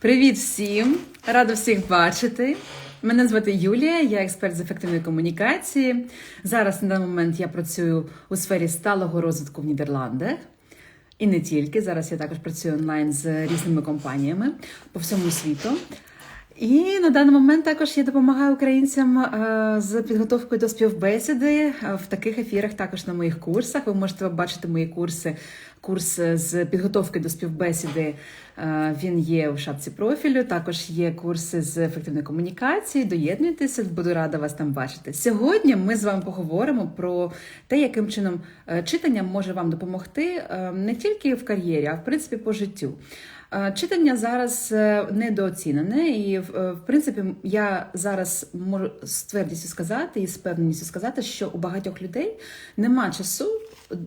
Привіт всім! Рада всіх бачити. Мене звати Юлія, я експерт з ефективної комунікації. Зараз на даний момент я працюю у сфері сталого розвитку в Нідерландах. І не тільки. Зараз я також працюю онлайн з різними компаніями по всьому світу. І на даний момент також я допомагаю українцям е, з підготовкою до співбесіди е, в таких ефірах, також на моїх курсах. Ви можете бачити мої курси. Курс з підготовки до співбесіди е, він є у шапці профілю. Також є курси з ефективної комунікації. Доєднуйтеся, буду рада вас там бачити. Сьогодні ми з вами поговоримо про те, яким чином е, читання може вам допомогти е, не тільки в кар'єрі, а в принципі по життю. Читання зараз е, недооцінене, і в е, принципі я зараз можу з твердістю сказати і з певністю сказати, що у багатьох людей нема часу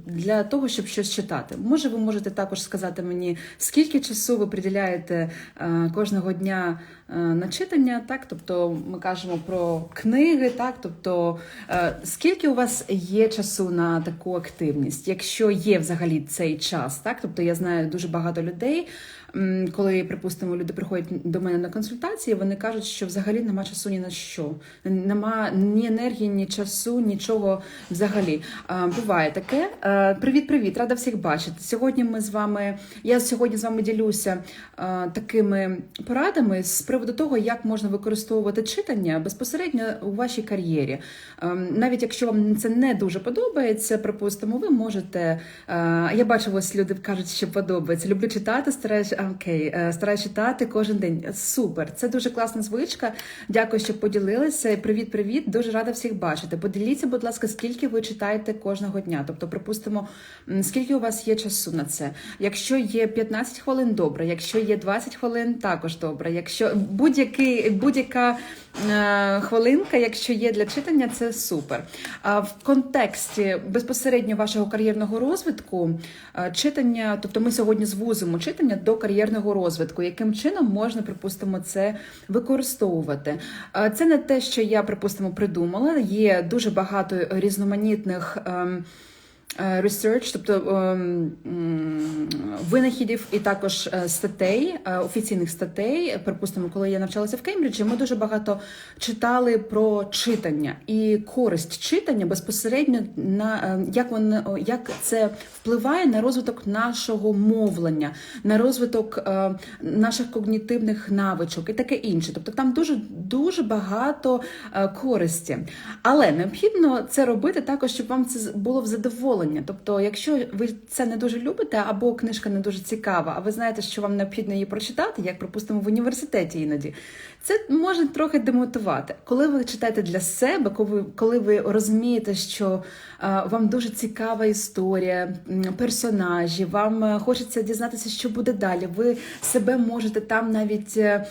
для того, щоб щось читати. Може, ви можете також сказати мені, скільки часу ви приділяєте е, кожного дня на читання, так? Тобто ми кажемо про книги, так? Тобто скільки у вас є часу на таку активність, якщо є взагалі цей час, так? Тобто я знаю дуже багато людей. Коли, припустимо, люди приходять до мене на консультації, вони кажуть, що взагалі нема часу ні на що. Нема ні енергії, ні часу, нічого взагалі. Буває таке. Привіт, привіт, рада всіх бачити. Сьогодні ми з вами. Я сьогодні з вами ділюся такими порадами з приводу того, як можна використовувати читання безпосередньо у вашій кар'єрі. Навіть якщо вам це не дуже подобається, припустимо, ви можете. Я бачу, ось люди кажуть, що подобається. Люблю читати, стараюсь, а, окей, е, стараюсь читати кожен день. Супер, це дуже класна звичка. Дякую, що поділилися. Привіт, привіт. Дуже рада всіх бачити. Поділіться, будь ласка, скільки ви читаєте кожного дня. Тобто, припустимо, скільки у вас є часу на це. Якщо є 15 хвилин, добре. Якщо є 20 хвилин, також добре. Якщо будь-який будь-яка е, хвилинка, якщо є для читання, це супер. А в контексті безпосередньо вашого кар'єрного розвитку е, читання, тобто ми сьогодні звузимо читання до кар'єрного розвитку. Яким чином можна, припустимо, це використовувати? Е, Це не те, що я, припустимо, придумала. Є дуже багато різноманітних. Е, Research, тобто ем, винахідів і також е, статей, е, офіційних статей. Припустимо, коли я навчалася в Кембриджі, ми дуже багато читали про читання і користь читання безпосередньо на як воно як це впливає на розвиток нашого мовлення, на розвиток наших когнітивних навичок і таке інше. Тобто там дуже дуже багато користі. Але необхідно це робити також, щоб вам це було в задоволення. Тобто, якщо ви це не дуже любите, або книжка не дуже цікава, а ви знаєте, що вам необхідно її прочитати, як припустимо в університеті іноді, це може трохи демотивувати. Коли ви читаєте для себе, коли, ви розумієте, що е, вам дуже цікава історія, персонажі, вам е, хочеться дізнатися, що буде далі. Ви себе можете там навіть е,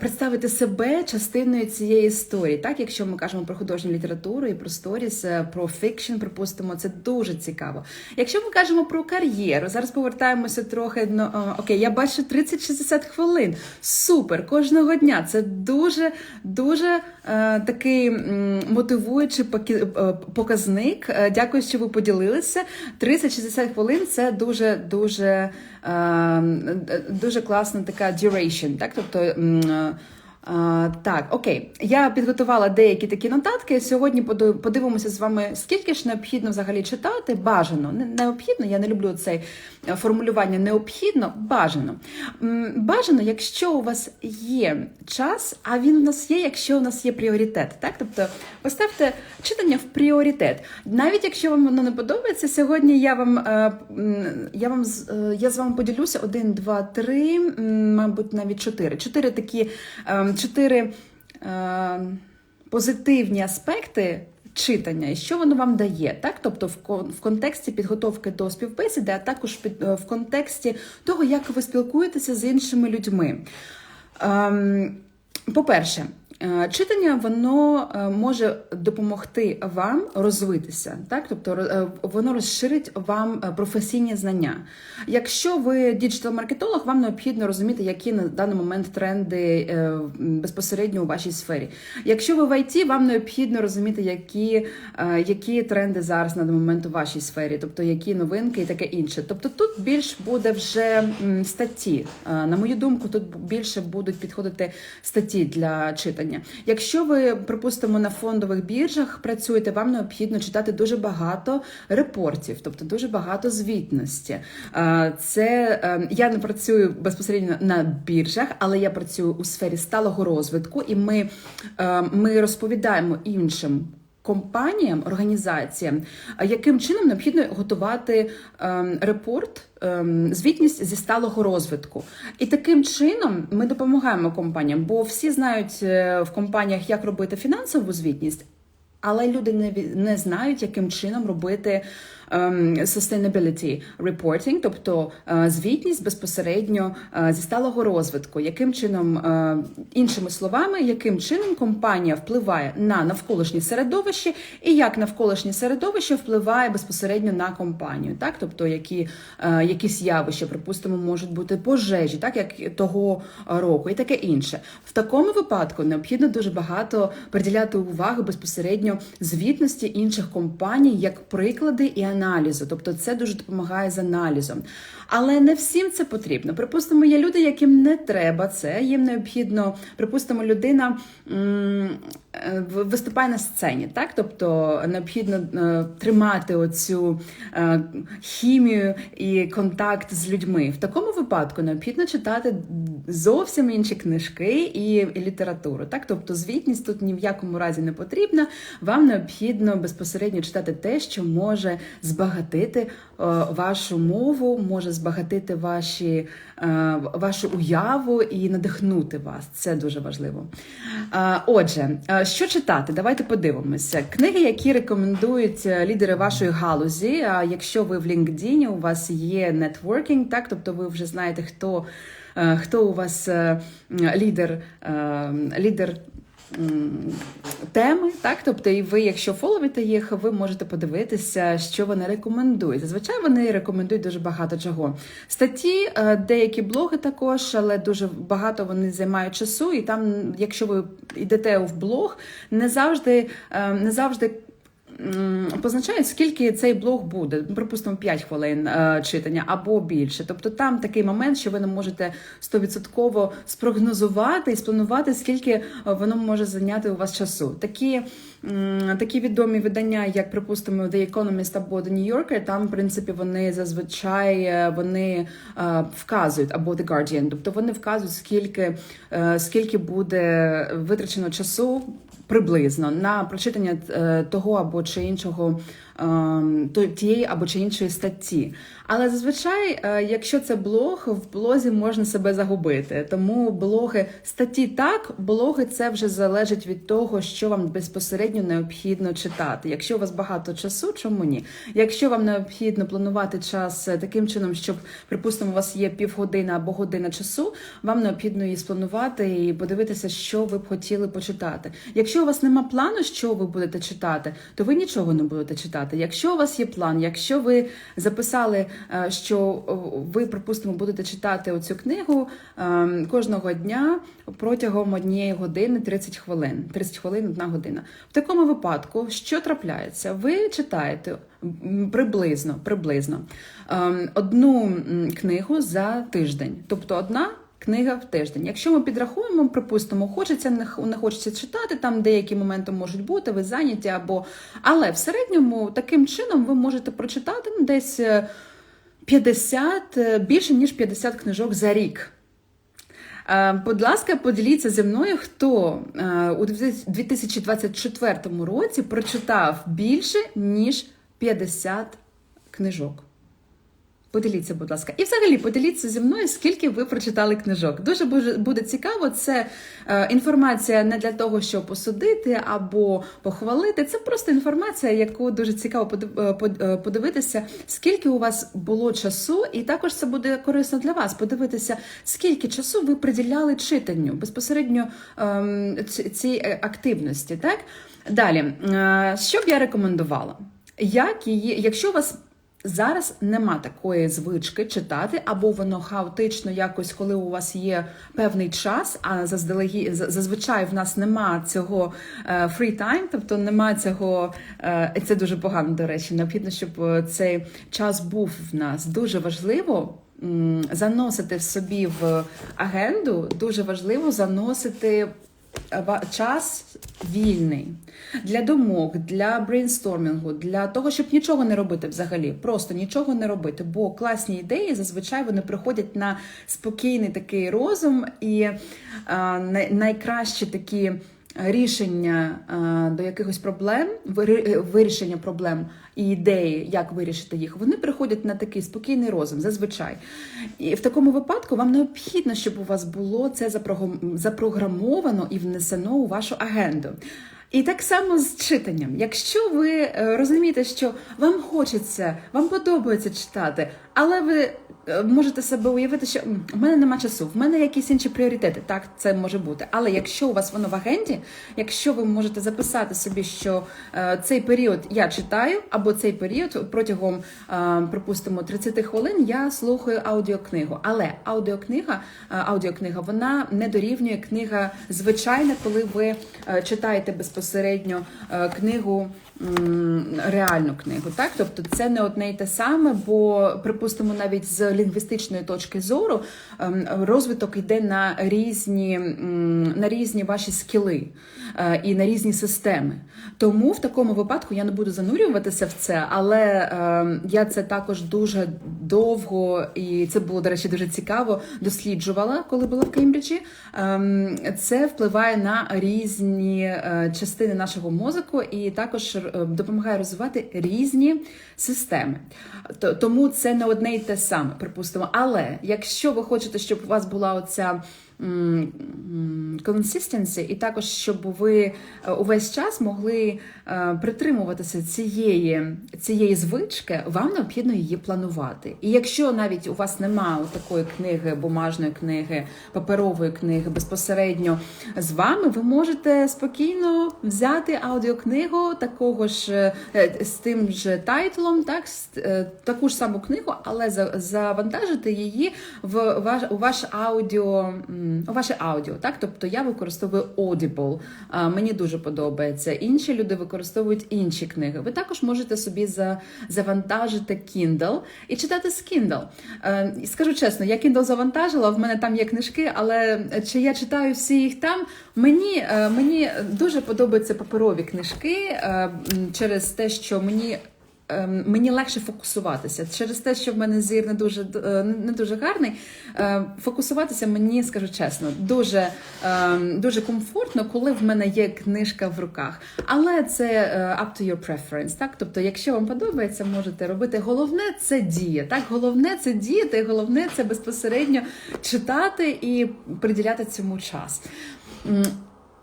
представити себе частиною цієї історії. Так, якщо ми кажемо про художню літературу і про сторіс, про фікшн, припустимо, це дуже цікаво. Якщо ми кажемо про кар'єру, зараз повертаємося трохи. Ну, окей, я бачу 30-60 хвилин. Супер, кожного дня. Це дуже дуже е, такий мотивуючий е, показник. Е, Дякую, що ви поділилися. 30-60 хвилин це дуже дуже, дуже класна така duration, так? Тобто. Так, окей, я підготувала деякі такі нотатки. Сьогодні подивимося з вами, скільки ж необхідно взагалі читати. Бажано, не необхідно. Я не люблю це е, формулювання необхідно, бажано. Бажано, якщо у вас є час, а він у нас є, якщо у нас є пріоритет. Так, тобто поставте читання в пріоритет. Навіть якщо вам воно не подобається, сьогодні я вам е, я вам е, я з вами поділюся один, два, три, мабуть, навіть чотири. Чотири такі ем, чотири е, позитивні аспекти. Читання і що воно вам дає, так? Тобто в контексті підготовки до співбесіди, а також е, в контексті того, як ви спілкуєтеся з іншими людьми. Е, по-перше, Читання воно е, може допомогти вам розвитися, так тобто е, воно розширить вам е, професійні знання. Якщо ви діджитал-маркетолог, вам необхідно розуміти, які на даний момент тренди е, безпосередньо у вашій сфері. Якщо ви в IT, вам необхідно розуміти, які, е, які тренди зараз на даний момент у вашій сфері, тобто які новинки і таке інше. Тобто тут більш буде вже статті. Е, На мою думку, тут більше будуть підходити статті для читання. Якщо ви, припустимо, на фондових біржах працюєте, вам необхідно читати дуже багато репортів, тобто дуже багато звітності. Це е, я не працюю безпосередньо на біржах, але я працюю у сфері сталого розвитку, і ми, е, ми розповідаємо іншим. Компаніям, організаціям, яким чином необхідно готувати ем, репорт, ем, звітність зі сталого розвитку, і таким чином ми допомагаємо компаніям, бо всі знають е, в компаніях, як робити фінансову звітність, але люди не, знають, яким чином робити sustainability reporting, тобто е, звітність безпосередньо е, зі сталого розвитку, яким чином, е, іншими словами, яким чином компанія впливає на навколишнє середовище, і як навколишнє середовище впливає безпосередньо на компанію, так? Тобто які якісь явища, припустимо, можуть бути пожежі, так? Як того року, і таке інше. В такому випадку необхідно дуже багато приділяти увагу безпосередньо звітності інших компаній як приклади і аналізу. Тобто це дуже допомагає з аналізом. Але не всім це потрібно. Припустимо, є люди, яким не треба це. Їм необхідно, припустимо, людина е, виступає на сцені, так тобто необхідно е, тримати оцю е, хімію і контакт з людьми. В такому випадку необхідно читати зовсім інші книжки і, літературу. Так, тобто звітність тут ні в якому разі не потрібна. Вам необхідно безпосередньо читати те, що може збагатити вашу мову, може збагатити ваші, е, вашу уяву і надихнути вас. Це дуже важливо. Е, Отже, е, що читати? Давайте подивимося. Книги, які рекомендують лідери вашої галузі. Якщо ви в LinkedIn, у вас є нетворкінг, так тобто ви вже знаєте, хто, хто у вас лідер, лідер. Теми, так, тобто, і ви, якщо фоловите їх, ви можете подивитися, що вони рекомендують. Зазвичай вони рекомендують дуже багато чого. Статті, е, деякі блоги також, але дуже багато вони займають часу. І там, якщо ви йдете в блог, не завжди е, не завжди. Позначають, скільки цей блог буде, припустимо, 5 хвилин е, читання або більше. Тобто там такий момент, що ви не можете стовідсотково спрогнозувати і спланувати, скільки е, воно може зайняти у вас часу. Такі, такі відомі видання, як припустимо, The Economist або The New Yorker, там, в принципі, вони зазвичай е, вони вказують або The Guardian, тобто вони вказують, скільки, скільки буде витрачено часу приблизно на прочитання е, того або чи іншого тієї або чи іншої статті. Але зазвичай, е, якщо це блог, в блозі можна себе загубити. Тому блоги статті так, блоги це вже залежить від того, що вам безпосередньо необхідно читати. Якщо у вас багато часу, чому ні? Якщо вам необхідно планувати час е, таким чином, щоб, припустимо, у вас є півгодини або година часу, вам необхідно її спланувати і подивитися, що ви б хотіли почитати. Якщо у вас нема плану, що ви будете читати, то ви нічого не будете читати. Якщо у вас є план, якщо ви записали, е, що ви, припустимо, будете читати оцю книгу е, кожного дня протягом однієї години 30 хвилин. 30 хвилин, одна година. В такому випадку, що трапляється? Ви читаєте приблизно, приблизно ем, одну книгу за тиждень, тобто одна. Книга в тиждень. Якщо ми підрахуємо, припустимо, хочеться не хочеться читати, там деякі моменти можуть бути, ви зайняті або. Але в середньому таким чином ви можете прочитати ну, десь е, 50, е, більше ніж 50 книжок за рік. Е, Будь ласка, поділіться зі мною, хто е, у 2024 році прочитав більше ніж 50 книжок. Поділіться, будь ласка, і взагалі поділіться зі мною, скільки ви прочитали книжок. Дуже буде- цікаво. Це е, інформація не для того, щоб посудити або похвалити. Це просто інформація, яку дуже цікаво е, е, подивитися, скільки у вас було часу, і також це буде корисно для вас. Подивитися, скільки часу ви приділяли читанню безпосередньо ем, цій активності. Так далі, що б я рекомендувала? Як її, якщо у вас Зараз нема такої звички читати, або воно хаотично якось, коли у вас є певний час, а заздалегідь зазвичай в нас нема цього е, free time, тобто нема цього, е, це дуже погано, до речі. Необхідно, щоб е, цей час був в нас. Дуже важливо заносити в собі в агенду, дуже важливо заносити час вільний для думок, для брейнстормінгу, для того, щоб нічого не робити взагалі, просто нічого не робити. Бо класні ідеї зазвичай вони приходять на спокійний такий розум, і е, най- найкращі такі. Рішення е, до якихось проблем, е, вирішення проблем і ідеї, як вирішити їх, вони приходять на такий спокійний розум, зазвичай. І в такому випадку вам необхідно, щоб у вас було це запрограм- запрограмовано і внесено у вашу агенду. І так само з читанням. Якщо ви е, розумієте, що вам хочеться, вам подобається читати, але ви можете себе уявити, що в мене нема часу, в мене якісь інші пріоритети. Так, це може бути. Але якщо у вас воно в агенді, якщо ви можете записати собі, що е, цей період я читаю, або цей період протягом, е, припустимо, 30 хвилин я слухаю аудіокнигу. Але аудіокнига, е, аудіокнига вона не дорівнює книга звичайна, коли ви е, читаєте безпосередньо е, книгу. Реальну книгу, так тобто це не одне й те саме, бо припустимо, навіть з лінгвістичної точки зору ем, розвиток йде на різні на різні ваші скіли е, і на різні системи. Тому в такому випадку я не буду занурюватися в це, але ем, я це також дуже довго і це було, до речі, дуже цікаво. Досліджувала, коли була в Кембриджі. Ем, Це впливає на різні е, частини нашого мозку і також допомагає розвивати різні системи. Тому це не одне й те саме, припустимо. Але якщо ви хочете, щоб у вас була оця консистенції, і також щоб ви е, увесь час могли е, притримуватися цієї, цієї звички, вам необхідно її планувати. І якщо навіть у вас немає такої книги, бумажної книги, паперової книги безпосередньо з вами, ви можете спокійно взяти аудіокнигу такого ж е, з тим же тайтлом, так таку ж саму книгу, але за- завантажити її в ваш у ваш аудіо, ваше аудіо. Так, тобто я використовую Audible, мені дуже подобається. Інші люди використовують інші книги. Ви також можете собі за, завантажити Kindle і читати з Kindle. Е, Скажу чесно, я Kindle завантажила, в мене там є книжки, але чи я читаю всі їх там? Мені, е, мені дуже подобаються паперові книжки е, через те, що мені. Ем, Мені легше фокусуватися через те, що в мене зір не дуже е, не дуже гарний. е, Фокусуватися мені, скажу чесно, дуже, ем, дуже комфортно, коли в мене є книжка в руках. Але це е, up to your preference. Так, тобто, якщо вам подобається, можете робити. Головне це дія. Так, головне це діяти, головне це безпосередньо читати і приділяти цьому час.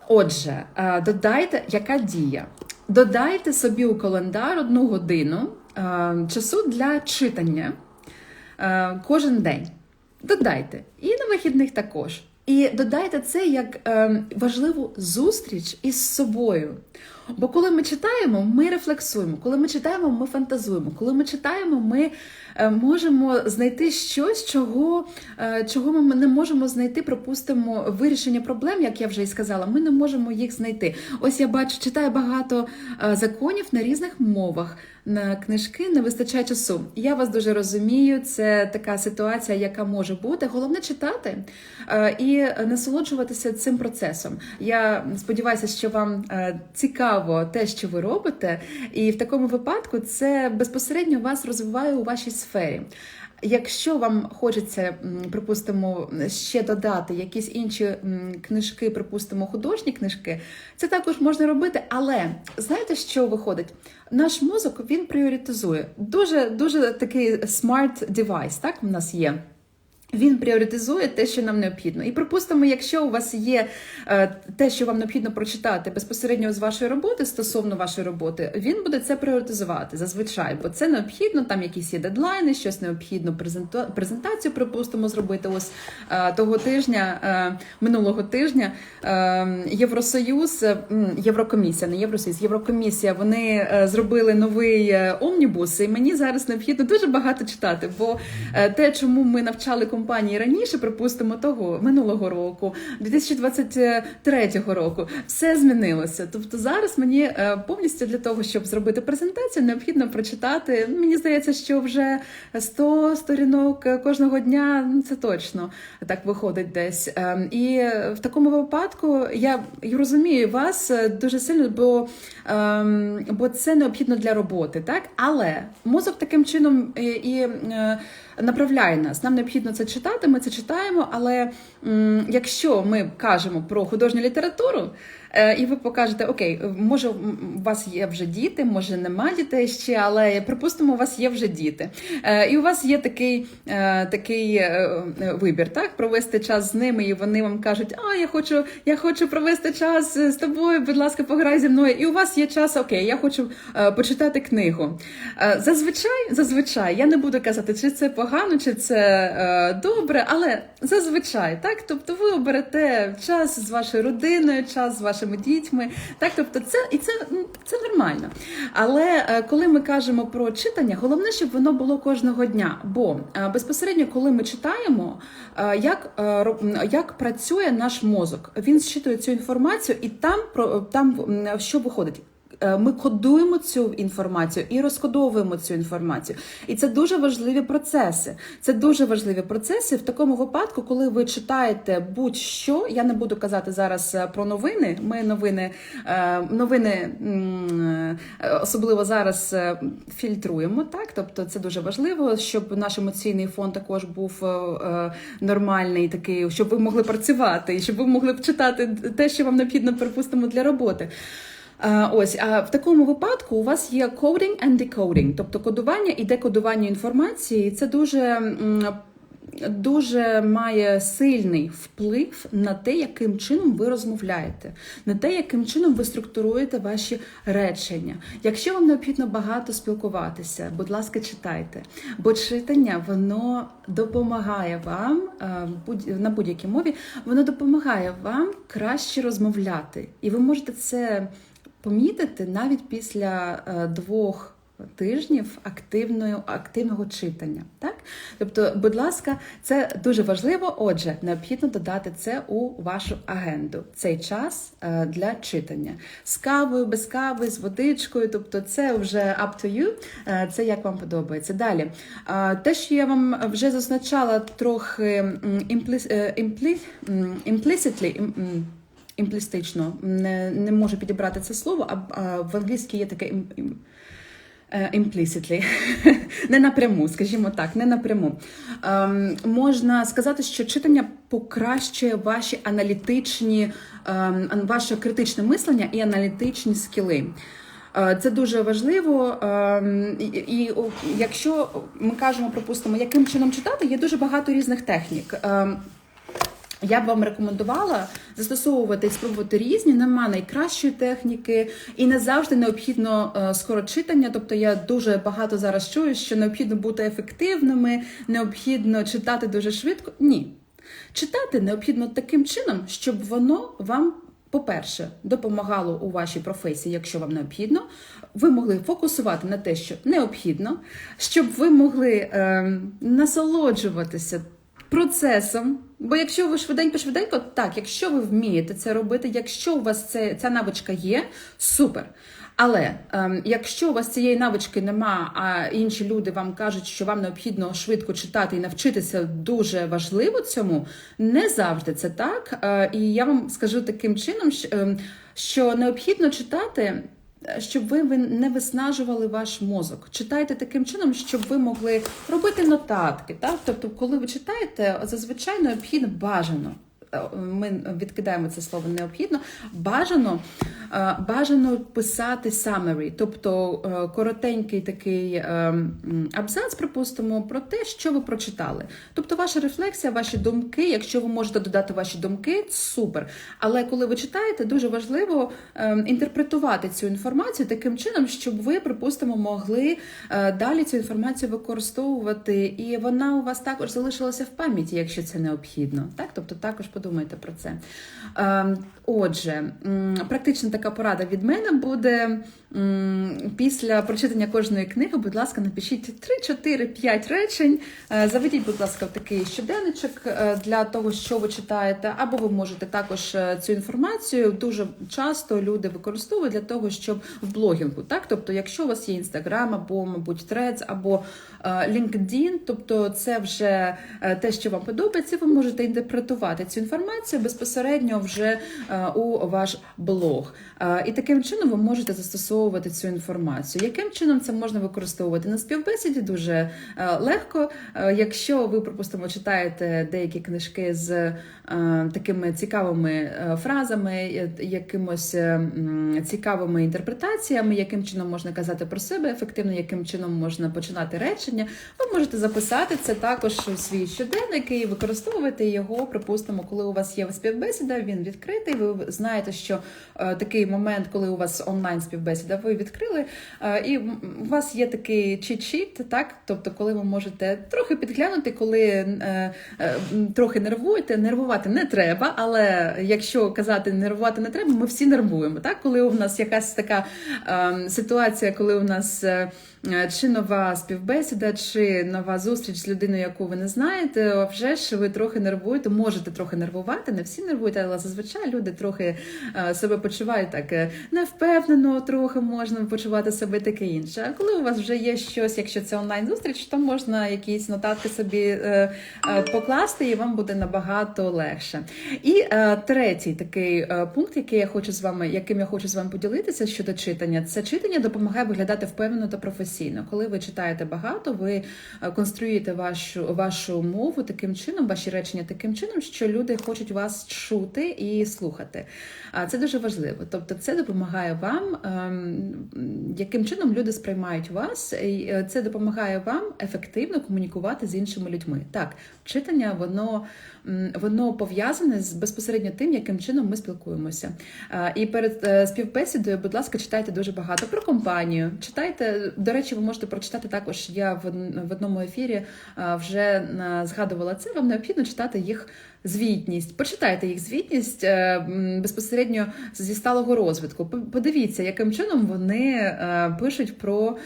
Отже, додайте, яка дія? Додайте собі у календар одну годину е, часу для читання е, кожен день. Додайте. І на вихідних також. І додайте це як е, важливу зустріч із собою. Бо коли ми читаємо, ми рефлексуємо. Коли ми читаємо, ми фантазуємо. Коли ми читаємо, ми можемо знайти щось, чого, е, чого ми не можемо знайти, припустимо, вирішення проблем, як я вже і сказала, ми не можемо їх знайти. Ось я бачу, читаю багато е, законів на різних мовах. На книжки не вистачає часу. Я вас дуже розумію. Це така ситуація, яка може бути. Головне читати е, і насолоджуватися цим процесом. Я сподіваюся, що вам е, цікаво те, що ви робите, і в такому випадку це безпосередньо вас розвиває у вашій сфері. Якщо вам хочеться, припустимо, ще додати якісь інші книжки, припустимо, художні книжки, це також можна робити. Але знаєте, що виходить? Наш мозок він пріоритизує. Дуже дуже такий смарт девайс, так в нас є. Він пріоритизує те, що нам необхідно. І припустимо, якщо у вас є е, те, що вам необхідно прочитати безпосередньо з вашої роботи стосовно вашої роботи, він буде це пріоритизувати зазвичай, бо це необхідно. Там якісь є дедлайни, щось необхідно презенту- презентацію, припустимо, зробити. Ось е, того тижня, е, минулого тижня, Євросоюз, Єврокомісія, не Євросоюз, Єврокомісія. Вони зробили новий омнібус, і мені зараз необхідно дуже багато читати. Бо те, чому ми навчали компанії раніше, припустимо, того минулого року, 2023 року, все змінилося. Тобто зараз мені е, повністю для того, щоб зробити презентацію, необхідно прочитати. Мені здається, що вже 100 сторінок е, кожного дня ну, це точно так виходить десь. Е, І в такому випадку я розумію вас е, дуже сильно, бо, ем, бо це необхідно для роботи, так? Але мозок таким чином і, направляє нас. Нам необхідно це читати, ми це читаємо. Але якщо ми кажемо про художню літературу, і ви покажете, окей, може у вас є вже діти, може нема дітей ще, але припустимо, у вас є вже діти. Е, І у вас є такий, е, такий е, е, вибір, так? Провести час з ними, і вони вам кажуть, а я хочу, я хочу провести час з тобою, будь ласка, пограй зі мною. І у вас є час, окей, я хочу е, почитати книгу. Е, Зазвичай, зазвичай, я не буду казати, чи це погано, чи це е, добре, але зазвичай, так, тобто ви оберете час з вашою родиною, час з вашими дітьми, так, тобто це і це, це нормально. Але е, коли ми кажемо про читання, головне, щоб воно було кожного дня. Бо е, безпосередньо, коли ми читаємо, е, як, як працює наш мозок, він зчитує цю інформацію, і там про там що виходить. Е, Ми кодуємо цю інформацію і розкодовуємо цю інформацію. І це дуже важливі процеси. Це дуже важливі процеси в такому випадку, коли ви читаєте будь-що. Я не буду казати зараз е, про новини. Ми новини, е, новини особливо зараз фільтруємо. Так, тобто це дуже важливо, щоб наш емоційний фон також був нормальний, такий, щоб ви могли працювати, і щоб ви могли б читати те, що вам необхідно, припустимо, для роботи. Ось, а в такому випадку у вас є coding and decoding, тобто кодування і декодування інформації. Це дуже, дуже має сильний вплив на те, яким чином ви розмовляєте, на те, яким чином ви структуруєте ваші речення. Якщо вам необхідно багато спілкуватися, будь ласка, читайте. Бо читання воно допомагає вам на будь-якій мові, воно допомагає вам краще розмовляти. І ви можете це помітити навіть після е, двох тижнів активної, активного читання. Так? Тобто, будь ласка, це дуже важливо. Отже, необхідно додати це у вашу агенду. Цей час е, для читання з кавою, без кави, з водичкою. Тобто, це вже up to you, е, це як вам подобається. Далі, те, що я вам вже зазначала трохи implicitly, імплістично, не, не можу підібрати це слово, а, а в англійській є таке ім, е, implicitly, не напряму, скажімо так, не напряму. Ем, можна сказати, що читання покращує ваші аналітичні, ем, ваше критичне мислення і аналітичні скіли. Е, Це дуже важливо. ем, І, якщо ми кажемо, припустимо, яким чином читати, є дуже багато різних технік. Я б вам рекомендувала застосовувати і спробувати різні. Нема найкращої техніки, і не завжди необхідно е, скорочитання. Тобто я дуже багато зараз чую, що необхідно бути ефективними, необхідно читати дуже швидко. Ні. Читати необхідно таким чином, щоб воно вам. По-перше, допомагало у вашій професії, якщо вам необхідно, ви могли фокусувати на те, що необхідно, щоб ви могли ем, насолоджуватися процесом. Бо якщо ви швиденько-швиденько, так, якщо ви вмієте це робити, якщо у вас це, ця навичка є, супер. Але ем, якщо у вас цієї навички нема, а інші люди вам кажуть, що вам необхідно швидко читати і навчитися дуже важливо цьому, не завжди це так. Е, і я вам скажу таким чином, ем, що необхідно читати щоб ви не виснажували ваш мозок. Читайте таким чином, щоб ви могли робити нотатки. Так? Тобто, коли ви читаєте, зазвичай необхідно бажано. Е, Ми відкидаємо це слово необхідно. Бажано, е, бажано писати summary, тобто е, коротенький такий абзац, припустимо, про те, що ви прочитали. Тобто, ваша рефлексія, ваші думки, якщо ви можете додати ваші думки, супер. Але коли ви читаєте, дуже важливо інтерпретувати цю інформацію таким чином, щоб ви, припустимо, могли далі цю інформацію використовувати, і вона у вас також залишилася в пам'яті, якщо це необхідно. Так, тобто також подумайте про це. Е, Отже, практична така порада від мене буде після прочитання кожної книги. Будь ласка, напишіть 3, 4, 5 речень. Е, Заведіть, будь ласка, в такий щоденничок е, для того, що ви читаєте, або ви можете також е, цю інформацію дуже часто люди використовують для того, щоб в блогінгу, так тобто, якщо у вас є інстаграм, або, мабуть, Threads, або LinkedIn, тобто це вже те, що вам подобається, ви можете інтерпретувати цю інформацію безпосередньо вже е, у ваш блог. Е, І таким чином ви можете застосовувати цю інформацію. Яким чином це можна використовувати на співбесіді? Дуже е, легко. Якщо ви, припустимо, читаєте деякі книжки з такими цікавими фразами, якимось цікавими інтерпретаціями, яким чином можна казати про себе ефективно, яким чином можна починати речення, ви можете записати це також у свій щоденник і використовувати його, припустимо, коли у вас є співбесіда, він відкритий. Ви знаєте, що е, такий момент, коли у вас онлайн співбесіда, ви відкрили, е, і у вас є такий чіт-шіт, так? Тобто, коли ви можете трохи підглянути, коли е, трохи нервуєте, нервувати не треба, але якщо казати нервувати не треба, ми всі нервуємо. Так, коли у нас якась така е, ситуація, коли у нас. Е, Чи нова співбесіда, чи нова зустріч з людиною, яку ви не знаєте, а вже ж ви трохи нервуєте, можете трохи нервувати, не всі нервують, але зазвичай люди трохи е, себе почувають так е, невпевнено, трохи можна почувати себе таке інше. А коли у вас вже є щось, якщо це онлайн зустріч, то можна якісь нотатки собі покласти, і вам буде набагато легше. І третій такий пункт, який я хочу з вами, яким я хочу з вами поділитися щодо читання, це читання допомагає виглядати впевнено та професійно. Коли ви читаєте багато, ви е, конструюєте вашу вашу мову таким чином, ваші речення таким чином, що люди хочуть вас чути і слухати. А це дуже важливо. Тобто, це допомагає вам, ем, яким чином люди сприймають вас, і е, це допомагає вам ефективно комунікувати з іншими людьми. Так, читання воно, воно пов'язане з безпосередньо тим, яким чином ми спілкуємося. І перед е, співбесідою, будь ласка, читайте дуже багато про компанію. Читайте, до речі, ви можете прочитати також. Я в одному ефірі вже згадувала це. Вам необхідно читати їх звітність. Почитайте їх звітність е, безпосередньо зі сталого розвитку. Подивіться, яким чином вони е, пишуть про.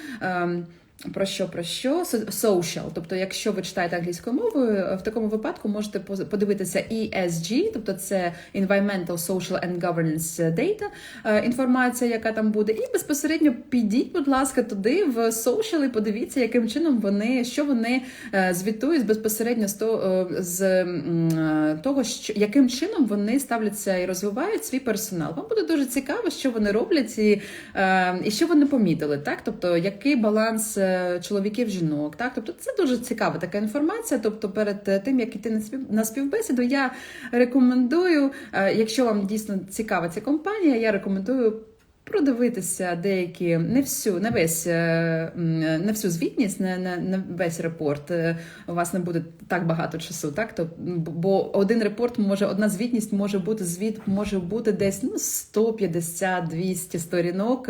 Про що про що social. Тобто, якщо ви читаєте англійською мовою, в такому випадку можете подивитися ESG, тобто це Environmental, Social and Governance Data, е, інформація, яка там буде, і безпосередньо підіть, будь ласка, туди в social і подивіться, яким чином вони що вони е, звітують безпосередньо з того, е, з е, того, що яким чином вони ставляться і розвивають свій персонал. Вам буде дуже цікаво, що вони роблять і, е, і що вони помітили, так тобто який баланс е, чоловіків жінок, так тобто це дуже цікава така інформація. Тобто, перед е, тим як іти на спів на співбесіду, я рекомендую, е, якщо вам дійсно цікава ця компанія, я рекомендую. Продивитися деякі не всю, не весь е, не всю звітність, не, не, не весь репорт. Е, У вас не буде так багато часу, так то бо один репорт може, одна звітність може бути звіт, може бути десь ну 150-200 сторінок.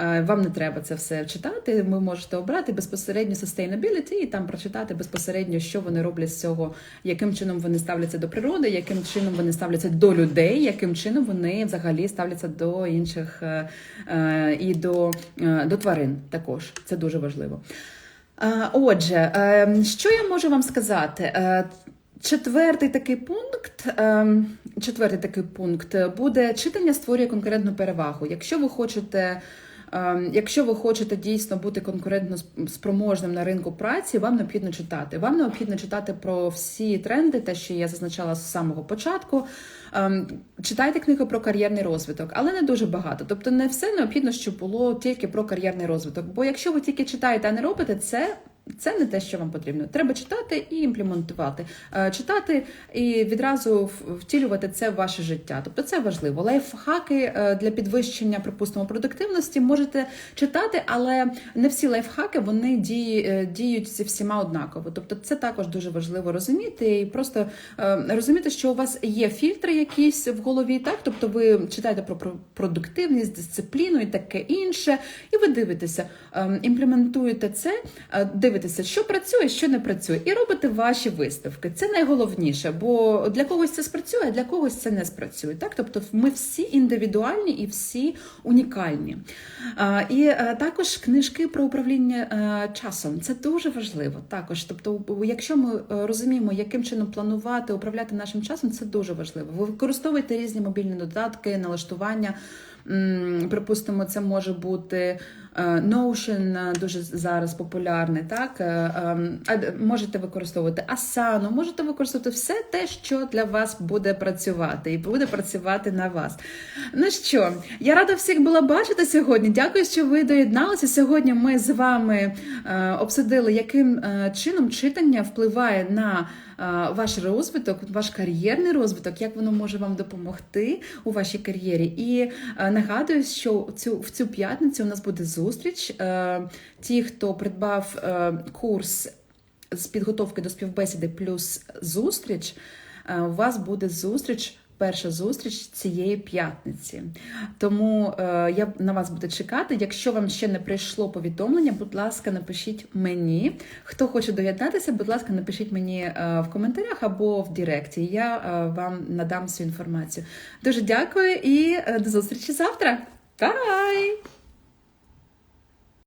Е, Вам не треба це все читати. Ви можете обрати безпосередньо sustainability і там прочитати безпосередньо, що вони роблять з цього, яким чином вони ставляться до природи, яким чином вони ставляться до людей, яким чином вони взагалі ставляться до інших е, е, і до, до тварин. Також це дуже важливо. Отже, що я можу вам сказати? Четвертий такий пункт, четвертий такий пункт буде читання створює конкурентну перевагу. Якщо ви хочете Якщо ви хочете дійсно бути конкурентно сп- спроможним на ринку праці, вам необхідно читати. Вам необхідно читати про всі тренди, те, що я зазначала з самого початку. Ем, Читайте книги про кар'єрний розвиток, але не дуже багато. Тобто, не все необхідно, щоб було тільки про кар'єрний розвиток. Бо якщо ви тільки читаєте, а не робите, це. Це не те, що вам потрібно. Треба читати і імплементувати. Е, Читати і відразу втілювати це в ваше життя. Тобто це важливо. Лайфхаки е, для підвищення, припустимо, продуктивності можете читати, але не всі лайфхаки вони е, діють зі всіма однаково. Тобто, це також дуже важливо розуміти і просто розуміти, що у вас є фільтри якісь в голові, так тобто ви читаєте про про продуктивність, дисципліну і таке інше, і ви дивитеся, е, імплементуєте це, е, дивитеся, що працює, що не працює, і робите ваші виставки. Це найголовніше, бо для когось це спрацює, а для когось це не спрацює. Так, тобто ми всі індивідуальні і всі унікальні. І е, також книжки про управління е, часом. Це дуже важливо. Також, тобто, якщо ми е, розуміємо, яким чином планувати, управляти нашим часом, це дуже важливо. Ви використовуєте різні мобільні додатки, налаштування. Припустимо, це може бути Notion, е, дуже зараз популярний, так? Е, ем, Можете використовувати Asana, можете використовувати все те, що для вас буде працювати, і буде працювати на вас. Ну що, я рада всіх була бачити сьогодні. Дякую, що ви доєдналися. Сьогодні ми з вами е, обсудили, яким е, чином читання впливає на е, ваш розвиток, ваш кар'єрний розвиток, як воно може вам допомогти у вашій кар'єрі. І е, нагадую, що цю в цю п'ятницю у нас буде зустріч. Е, Ті, хто придбав е, курс з підготовки до співбесіди плюс зустріч, е, у вас буде зустріч. Перша зустріч цієї п'ятниці. Тому е, я на вас буду чекати. Якщо вам ще не прийшло повідомлення, будь ласка, напишіть мені. Хто хоче доєднатися, будь ласка, напишіть мені е, в коментарях або в Директі. Я е, вам надам всю інформацію. Дуже дякую і е, до зустрічі завтра. Бай!